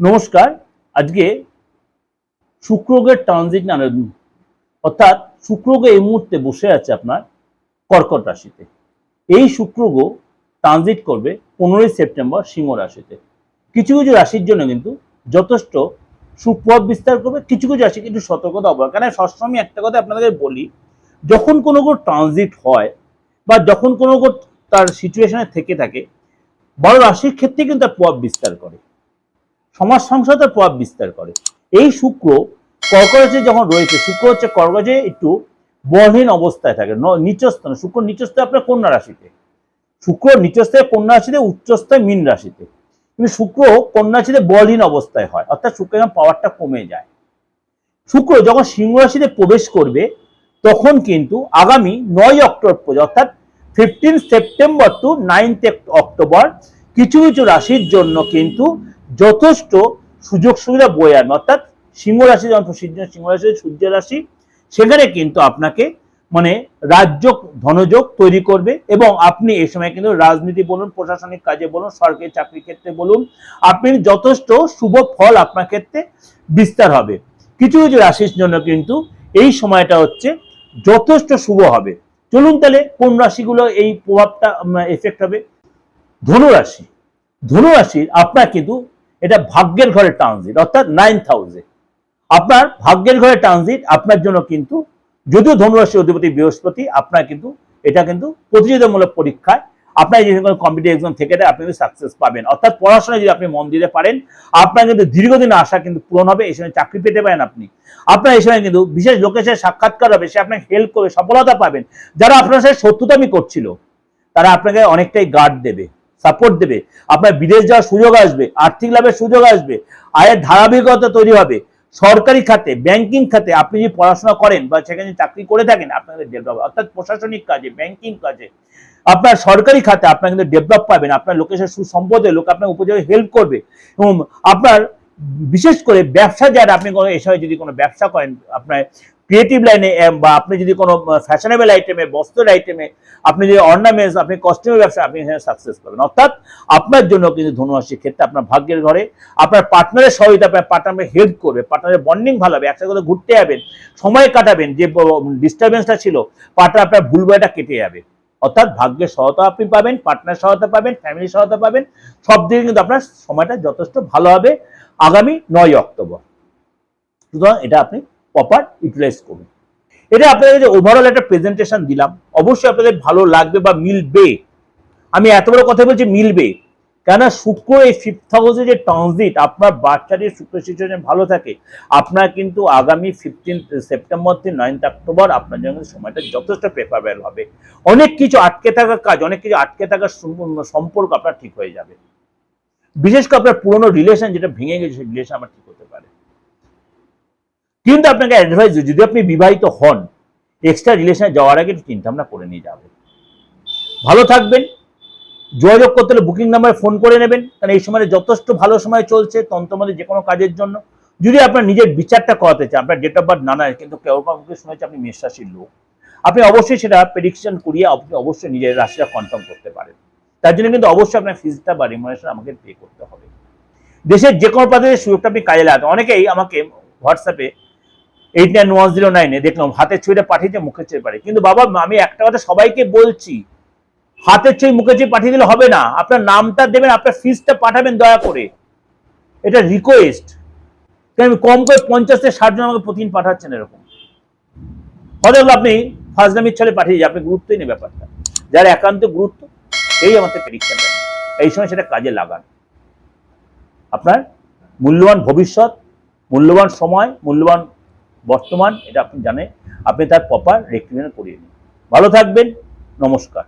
নমস্কার, আজকে শুক্রগ্রহের ট্রানজিট না, অর্থাৎ শুক্রগ্রহ এই মুহূর্তে বসে আছে আপনার কর্কট রাশিতে। এই শুক্রগ্রহ ট্রানজিট করবে পনেরোই সেপ্টেম্বর সিংহ রাশিতে। কিছু কিছু রাশির জন্য কিন্তু যথেষ্ট সুপ্রভাব বিস্তার করবে, কিছু কিছু রাশি কিন্তু সতর্কতা অবহার কারণ সবসময় একটা কথা আপনাদের বলি, যখন কোনো গ্রহ ট্রানজিট হয় বা যখন কোনো তার সিচুয়েশনে থেকে থাকে, বড় রাশির ক্ষেত্রে কিন্তু তার প্রভাব বিস্তার করে। সমাজ সংসদের প্রভাব বিস্তার করে। এই শুক্র কর্করাজে যখন রয়েছে, শুক্র হচ্ছে কর্করাজে একটু বলহীন অবস্থায় থাকে, ন- নিচস্থানে শুক্র নিচস্থায় আপনার কন্যা রাশিতে। শুক্র নিচস্থায় কন্যা রাশিতে উচ্চস্থায় মীন রাশিতে। কিন্তু শুক্র কন্যা রাশিতে বলহীন অবস্থায় হয়, অর্থাৎ শুক্রের পাওয়ারটা কমে যায়। শুক্র যখন সিংহ রাশিতে প্রবেশ করবে, তখন কিন্তু আগামী নয় অক্টোবর পর্যন্ত, অর্থাৎ fifteen September to ninth October কিছু কিছু রাশির জন্য কিন্তু যথেষ্ট সুযোগ সুবিধা বয়ে আনবে অর্থাৎ সিংহ রাশি যখন সিংহ- রাশি, সূর্য রাশি, সেখানে কিন্তু আপনাকে মানে রাজ্য ধনযোগ তৈরি করবে এবং আপনি এই সময় কিন্তু রাজনীতি বলুন, প্রশাসনিক কাজে বলুন, সরকারি চাকরির ক্ষেত্রে বলুন, আপনি যথেষ্ট শুভ ফল আপনার ক্ষেত্রে বিস্তার হবে। কিছু কিছু রাশির জন্য কিন্তু এই সময়টা হচ্ছে যথেষ্ট শুভ হবে। চলুন তাহলে কোন রাশিগুলো এই প্রভাবটা এফেক্ট হবে? ধনুরাশি। ধনুরাশির আপনার কিন্তু এটা ভাগ্যের ঘরে ট্রানজিট অর্থাৎ নাইন্থ হাউসে আপনার ভাগ্যের ঘরে ট্রানজিট আপনার জন্য কিন্তু যদিও ধনুরাশি অধিপতি বৃহস্পতি, আপনার কিন্তু, এটা কিন্তু প্রতিযোগিতামূলক পরীক্ষায়। আপনার যদি কোনো কম্পিটিভ এক্সাম থেকে থাকে আপনি কিন্তু সাকসেস পাবেন। অর্থাৎ পড়াশোনায় যদি আপনি মন দিতে পারেন, আপনার কিন্তু দীর্ঘদিন আশা কিন্তু পূরণ হবে, এই সময় চাকরি পেতে পারেন আপনি। আপনার এই সময় কিন্তু বিশেষ লোকের সাথে সাক্ষাৎকার হবে, সে আপনাকে হেল্প করবে, সফলতা পাবেন। যারা আপনার সাথে শত্রুতামি করছিল, তারা আপনাকে অনেকটাই গার্ড দেবে। সাপোর্ট দেবে। আপনার বিদেশ যাওয়ার সুযোগ আসবে, আর্থিক লাভের সুযোগ আসবে, আয়ের ধারাবাহিকতা তৈরি হবে। সরকারি খাতে ব্যাংকিং খাতে আপনি যদি পড়াশোনা করেন বা সেখানে চাকরি করে থাকেন, আপনাদের ডেভেলপ অর্থাৎ প্রশাসনিক কাজে ব্যাংকিং কাজে, আপনার সরকারি খাতে আপনার কিন্তু ডেভেলপ পাবেন, আপনার সাথে সুসম্পদে লোক আপনার উপযোগে হেল্প করবে। এবং আপনার, বিশেষ করে ব্যবসা যারা আপনি কোনো এই যদি কোনো ব্যবসা করেন, আপনার ক্রিয়েটিভ লাইনে বা আপনি যদি কোনো ফ্যাশনেবল আইটেমে বস্ত্রের আইটেমে আপনি যদি অর্নামেন্টস আপনি কস্টিউমের ব্যবসা, আপনি এখানে সাকসেস পাবেন। অর্থাৎ আপনার জন্য কিন্তু ধনুরাশির ক্ষেত্রে আপনার ভাগ্যের ঘরে, আপনার পার্টনারের সহযোগিতা, আপনার পার্টনার হেল্প করবে পার্টনারের বন্ডিং ভালো হবে, একসাথে করে ঘুরতে যাবেন, সময় কাটাবেন, যে ডিস্টারবেন্সটা ছিল পার্টনার আপনার ভুল বয়টা কেটে যাবে। অর্থাৎ ভাগ্যের সহায়তা আপনি পাবেন পার্টনার সহায়তা পাবেন ফ্যামিলি সহায়তা পাবেন, সব দিকে কিন্তু আপনার সময়টা যথেষ্ট ভালো হবে আগামী নয় অক্টোবর। সুতরাং এটা আপনি প্রপার ইউটিলাইজ করুন। এটা আপনাদের যে ওভারঅল একটা প্রেজেন্টেশন দিলাম, অবশ্যই আপনাদের ভালো লাগবে বা মিলবে। আমি এত বড় কথা বলছি মিলবে। কেননা শুক্র এই ফিফথ হাউসে যে ট্রানজিট আপনার বাচ্চাটির শুক্র সিচুয়েশন ভালো থাকে। আপনার কিন্তু আগামী ফিফটিন সেপ্টেম্বর থেকে নাইনথ অক্টোবর আপনার জন্য সময়টা যথেষ্ট প্রেফারেবল হবে। অনেক কিছু আটকে থাকা কাজ, অনেক কিছু আটকে সম- সম্পর্ক আপনার ঠিক হয়ে যাবে। বিশেষ করে আপনার পুরনো রিলেশন যেটা ভেঙে গেছে, সেই রিলেশন আমার ঠিক হতে পারে। কিন্তু আপনাকে অ্যাডভাইস যদি আপনি বিবাহিত হন এক্সট্রা রিলেশনে যাওয়ার আগে একটু চিন্তা ভাবনা করে নিয়ে যাবেন। ভালো থাকবেন, যোগাযোগ করতে হলে বুকিং নাম্বারে ফোন করে নেবেন, কারণ এই সময় যথেষ্ট ভালো সময় চলছে তন্ত্রমধ্যে যে কোনো কাজের জন্য। যদি আপনার নিজের বিচারটা করাতে চান, আপনার ডেট অফ বার্থ না নয়, কিন্তু কেউ কাউকে শুনেছে আপনি মেষ রাশির লোক, আপনি অবশ্যই সেটা প্রেডিকশন করিয়ে আপনি অবশ্যই নিজের রাশিটা কনফার্ম করতে পারেন। তার জন্য কিন্তু অবশ্যই আপনার ফিজটা বা রিমুনারেশন আমাকে পে করতে হবে। দেশের যে কোনো প্রান্তের সুযোগটা আপনি কাজে লাগাতে অনেকেই আমাকে হোয়াটসঅ্যাপে এইট নাইন ওয়ান জিরো নাইনে দেখলাম হাতের ছবিটা পাঠিয়েছে, মুখের ছবি পাঠিয়ে কিন্তু বাবা, আমি একটা কথা সবাইকে বলছি, হাতের ছবি মুখের ছবি পাঠিয়ে দিলে হবে না। আপনার নামটা দেবেন, আপনার ফিজটা পাঠাবেন দয়া করে। এটা রিকোয়েস্ট আমি কম করে পঞ্চাশ থেকে ষাট জন আমাকে প্রতিদিন পাঠাচ্ছেন এরকম। হয়তো আপনি ফার্স্ট ফাজলামির ছলে পাঠিয়ে আপনি গুরুত্বই নেই ব্যাপারটা। যার একান্ত গুরুত্ব এই আমাদের প্রেডিকশন এই সময় সেটা কাজে লাগান। আপনার মূল্যবান ভবিষ্যৎ, মূল্যবান সময়, মূল্যবান বর্তমান এটা আপনি জানেন। আপনি তার প্রপার রেক্টিফিকেশন করিয়ে নিন। ভালো থাকবেন নমস্কার।